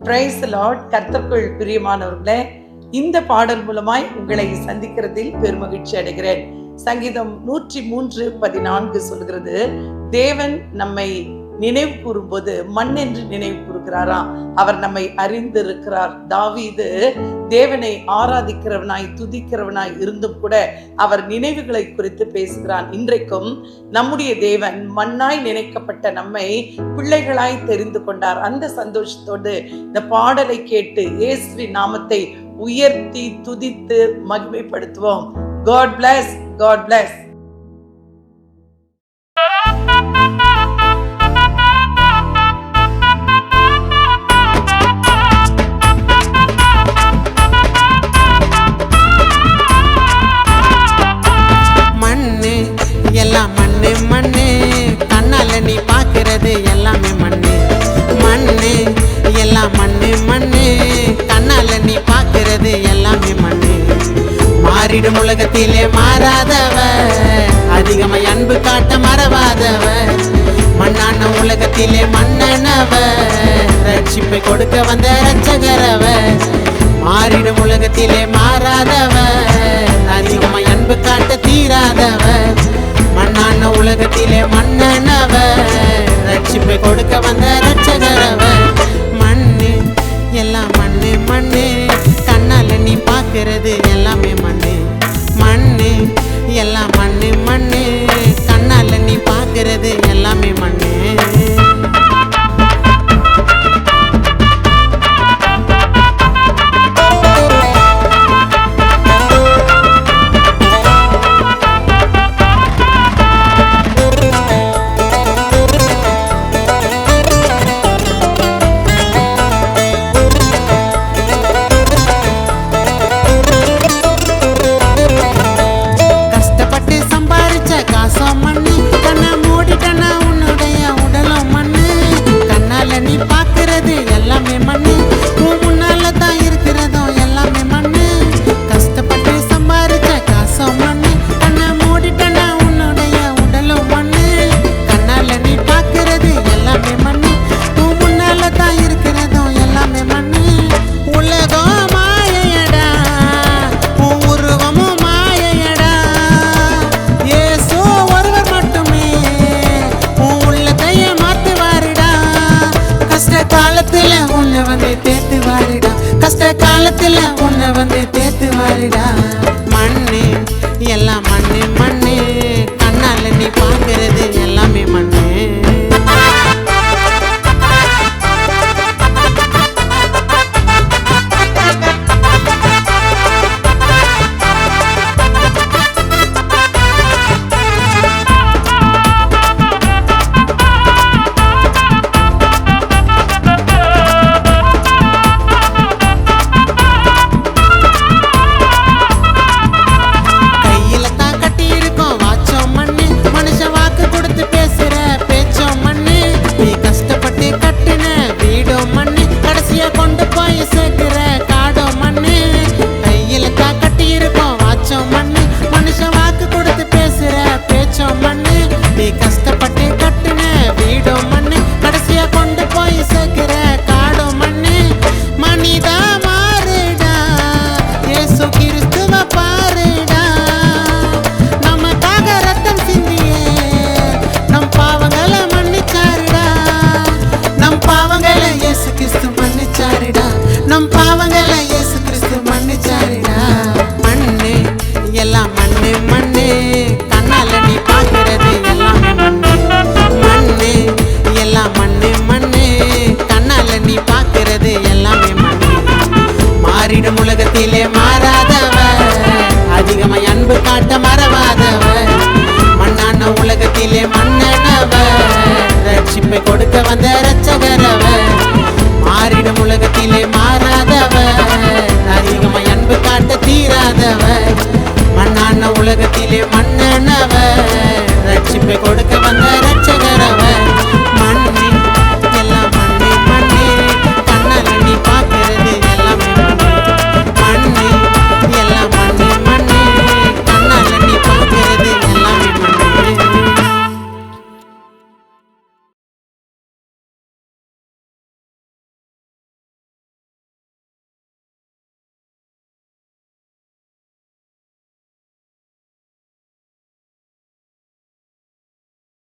Price Lord கர்த்தர்க்குள் பிரியமானவர்களே இந்த பாடல் மூலமாய் உங்களை சந்திக்கிறதில் பெருமகிழ்ச்சி அடைகிறேன். சங்கீதம் நூற்றி மூன்று பதினான்கு சொல்கிறது தேவன் நம்மை நினைவு கூறும்போது மண் என்று நினைவு கூறுகிறாராம் அவர் நம்மை அறிந்திருக்கிறார். தாவீது தேவனை ஆராதிக்கிறவனாய் துதிக்கிறவனாய் இருந்தும் கூட அவர் நினைவுகளை குறித்து பேசுகிறான் இன்றைக்கும் நம்முடைய தேவன் மண்ணாய் நினைக்கப்பட்ட நம்மை பிள்ளைகளாய் தெரிந்து கொண்டார். அந்த சந்தோஷத்தோடு இந்த பாடலை கேட்டு இயேசுவின் நாமத்தை உயர்த்தி துதித்து மகிமைப்படுத்துவோம். காட் பிளஸ் காட் பிளஸ் மாறிடும் உலகத்திலே மாறாதவ அதிகமாய் அன்பு காட்ட மறவாதவ மண்ணான உலகத்திலே மன்னனவ ரட்சிப்பை கொடுக்க வந்த ரட்சகரவ மாறிடும் உலகத்திலே மாறாதவ அதிகமாய் அன்பு காட்ட தீராதவ மண்ணான உலகத்திலே மன்னனவ ரட்சிப்பை கொடுக்க வந்த ரட்சகரவ மண்ணு எல்லாம் மண்ணு மண்ணு. கண்ணால நீ பார்க்கிறது எல்லாமே மண்ணு. எல்லாம் உன்னை வந்து தேத்து வாரிடா. கஷ்ட காலத்துல உன்னை வந்து தேத்து வாரிடா. ரட்சிப்பை கொடுக்க வந்த ரச்சகரவன் மாறிடும் உலகத்திலே மாறாதவன் அதிகமாய் அன்பு காட்ட தீராதவன் மண்ணான உலகத்திலே மண்ணனவன்